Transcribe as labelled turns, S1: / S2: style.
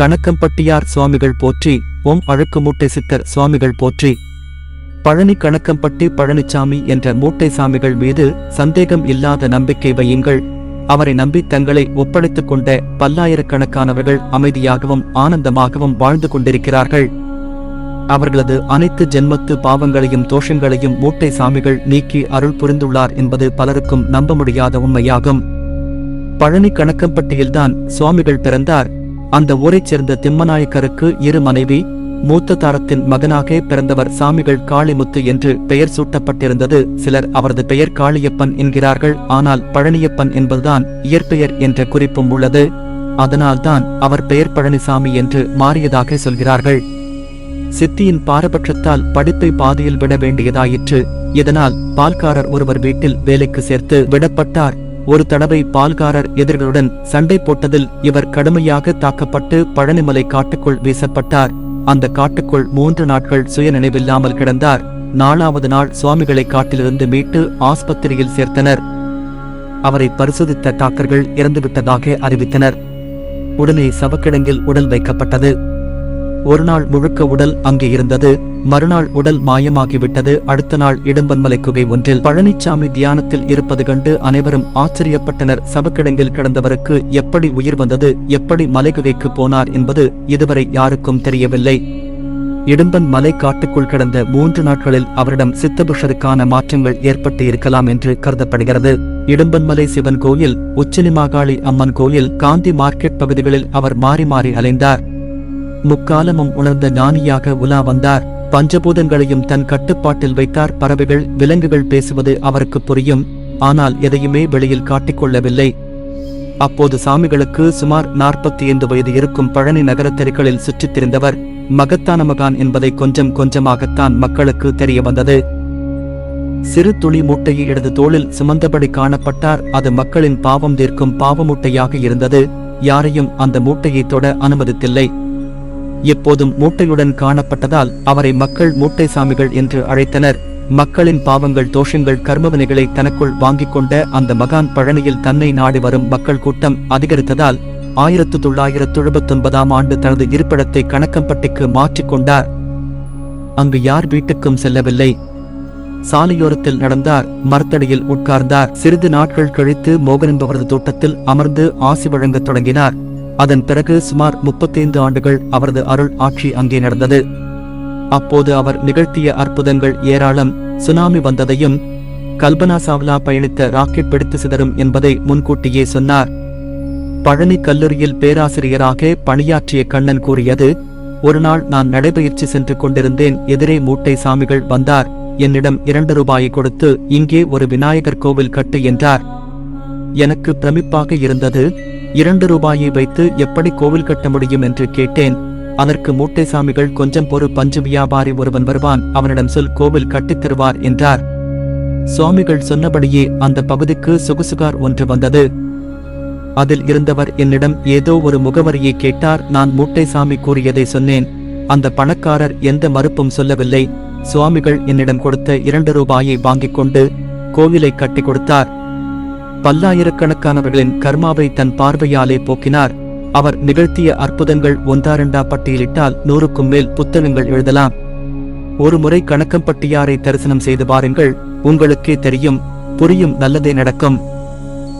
S1: கணக்கம்பட்டியார் சுவாமிகள் போற்றி ஓம் அழுக்கு மூட்டை சித்தர் சுவாமிகள் போற்றி. பழனி கணக்கம்பட்டி பழனிசாமி என்ற மூட்டை சாமிகள் மீது சந்தேகம் இல்லாத நம்பிக்கை வையுங்கள். அவரை நம்பி தங்களை ஒப்படைத்துக் கொண்ட பல்லாயிரக்கணக்கானவர்கள் அமைதியாகவும் ஆனந்தமாகவும் வாழ்ந்து கொண்டிருக்கிறார்கள். அவர்களது அனைத்து ஜென்மத்து பாவங்களையும் தோஷங்களையும் மூட்டை சாமிகள் நீக்கி அருள் புரிந்துள்ளார் என்பது பலருக்கும் நம்ப முடியாத உண்மையாகும். பழனி கணக்கம்பட்டியில்தான் சுவாமிகள் பிறந்தார். அந்த ஊரைச் சேர்ந்த திம்மநாயக்கருக்கு இரு மனைவி மூத்த தாரத்தின் மகனாக பிறந்தவர் சாமிகள் காளிமுத்து என்று பெயர் சூட்டப்பட்டிருந்தது. சிலர் அவரது பெயர் காளியப்பன் என்கிறார்கள். ஆனால் பழனியப்பன் என்பதுதான் இயற்பெயர் என்ற குறிப்பும் உள்ளது. அதனால்தான் அவர் பெயர் பழனிசாமி என்று மாறியதாக சொல்கிறார்கள். சித்தியின் பாரபட்சத்தால் படிப்பை பாதியில் விட வேண்டியதாயிற்று. இதனால் பால்காரர் ஒருவர் வீட்டில் வேலைக்கு சேர்த்து விடப்பட்டார். ஒரு தடவை பால்காரர் எதிர்களுடன் சண்டை போட்டதில் இவர் கடுமையாக தாக்கப்பட்டு பழனிமலை காட்டுக்குள் வீசப்பட்டார். அந்த காட்டுக்குள் மூன்று நாட்கள் சுய நினைவில்லாமல் கிடந்தார். நாலாவது நாள் சுவாமிகளை காட்டிலிருந்து மீட்டு ஆஸ்பத்திரியில் சேர்த்தனர். அவரை பரிசோதித்த டாக்டர்கள் இறந்துவிட்டதாக அறிவித்தனர். உடனே சவக்கிடங்கில் உடல் வைக்கப்பட்டது. ஒரு நாள் முழுக்க உடல் அங்கே இருந்தது. மறுநாள் உடல் மாயமாகிவிட்டது. அடுத்த நாள் இடும்பன்மலை குகை ஒன்றில் பழனிச்சாமி தியானத்தில் இருப்பது கண்டு அனைவரும் ஆச்சரியப்பட்டனர். சபக்கிடங்கில் கிடந்தவருக்கு எப்படி உயிர் வந்தது? எப்படி மலைகுகைக்கு போனார் என்பது இதுவரை யாருக்கும் தெரியவில்லை. இடும்பன் மலை காட்டுக்குள் கிடந்த மூன்று நாட்களில் அவரிடம் சித்தபுஷருக்கான மாற்றங்கள் ஏற்பட்டு இருக்கலாம் என்று கருதப்படுகிறது. இடும்பன்மலை சிவன் கோயில் உச்சினி மாகாளி அம்மன் கோயில் காந்தி மார்க்கெட் பகுதிகளில் அவர் மாறி மாறி அலைந்தார். முக்காலமும் உணர்ந்த ஞானியாக உலா வந்தார். பஞ்சபூதங்களையும் தன் கட்டுப்பாட்டில் வைத்தார். பறவைகள் விலங்குகள் பேசுவது அவருக்கு புரியும். ஆனால் எதையுமே வெளியில் காட்டிக்கொள்ளவில்லை. அப்போது சாமிகளுக்கு சுமார் நாற்பத்தி ஐந்து வயது இருக்கும் பழனி நகர தெருக்களில் சுற்றித் திரிந்தவர் மகத்தான மகான் என்பதை கொஞ்சம் கொஞ்சமாகத்தான் மக்களுக்கு தெரிய வந்தது. சிறு துளி மூட்டையை இடது தோளில் சுமந்தபடி காணப்பட்டார். அது மக்களின் பாவம் தீர்க்கும் பாவமூட்டையாக இருந்தது. யாரையும் அந்த மூட்டையை தொட அனுமதித்தில்லை. எப்போதும் மூட்டையுடன் காணப்பட்டதால் அவரை மக்கள் மூட்டை சாமிகள் என்று அழைத்தனர். மக்களின் பாவங்கள் தோஷங்கள் கர்மவினைகளை தனக்குள் வாங்கிக் கொண்ட அந்த மகான் பழனியில் தன்னை நாடி வரும் மக்கள் கூட்டம் அதிகரித்ததால் ஆயிரத்து தொள்ளாயிரத்து எழுபத்தொன்பதாம் ஆண்டு தனது இருப்பிடத்தை கணக்கம்பட்டிக்கு மாற்றிக்கொண்டார் அங்கு யார் வீட்டுக்கும் செல்லவில்லை. சாலையோரத்தில் நடந்தார் மரத்தடியில் உட்கார்ந்தார். சிறிது நாட்கள் கழித்து மோகன் என்பவரது தோட்டத்தில் அமர்ந்து ஆசி வழங்கத் தொடங்கினார். அதன் பிறகு சுமார் முப்பத்தைந்து ஆண்டுகள் அவரது அருள் ஆட்சி அங்கே நடந்தது. அப்போது அவர் நிகழ்த்திய அற்புதங்கள் ஏராளம் சுனாமி வந்ததையும் கல்பனா சாவ்லா பயணித்த ராக்கெட் பிடித்து சிதறும் என்பதை முன்கூட்டியே சொன்னார். பழனி கல்லூரியில் பேராசிரியராக பணியாற்றிய கண்ணன் கூறியது ஒரு நாள் நான் நடைபயிற்சி சென்று கொண்டிருந்தேன் எதிரே மூட்டை சாமிகள் வந்தார் என்னிடம் இரண்டு ரூபாயை கொடுத்து இங்கே ஒரு விநாயகர் கோவில் கட்டு என்றார். எனக்கு பிரமிப்பாக இருந்தது இரண்டு ரூபாயை வைத்து எப்படி கோவில் கட்ட முடியும் என்று கேட்டேன். அதற்கு மூட்டை சாமிகள் கொஞ்சம் பொறு பஞ்சு வியாபாரி ஒருவன் வருவான் அவனிடம் சொல் கோவில் கட்டித் தருவார் என்றார். சுவாமிகள் சொன்னபடியே அந்த பகுதிக்கு சுகுசுகார் ஒன்று வந்தது. அதில் இருந்தவர் என்னிடம் ஏதோ ஒரு முகவரியை கேட்டார் நான் மூட்டை சாமி கூறியதை சொன்னேன். அந்த பணக்காரர் எந்த மறுப்பும் சொல்லவில்லை. சுவாமிகள் என்னிடம் கொடுத்த இரண்டு ரூபாயை வாங்கிக் கொண்டு கோவிலை கட்டி கொடுத்தார். பல்லாயிரக்கணக்கானவர்களின் கர்மாவை தன் பார்வையாலே போக்கினார். அவர் நிகழ்த்திய அற்புதங்கள் ஒன்றாரண்டா பட்டியலிட்டால் நூறுக்கும் மேல் புத்தகங்கள் எழுதலாம். ஒரு முறை கணக்கம்பட்டியாரை தரிசனம் செய்து பாருங்கள் உங்களுக்கே தெரியும் புரியும் நல்லதே நடக்கும்.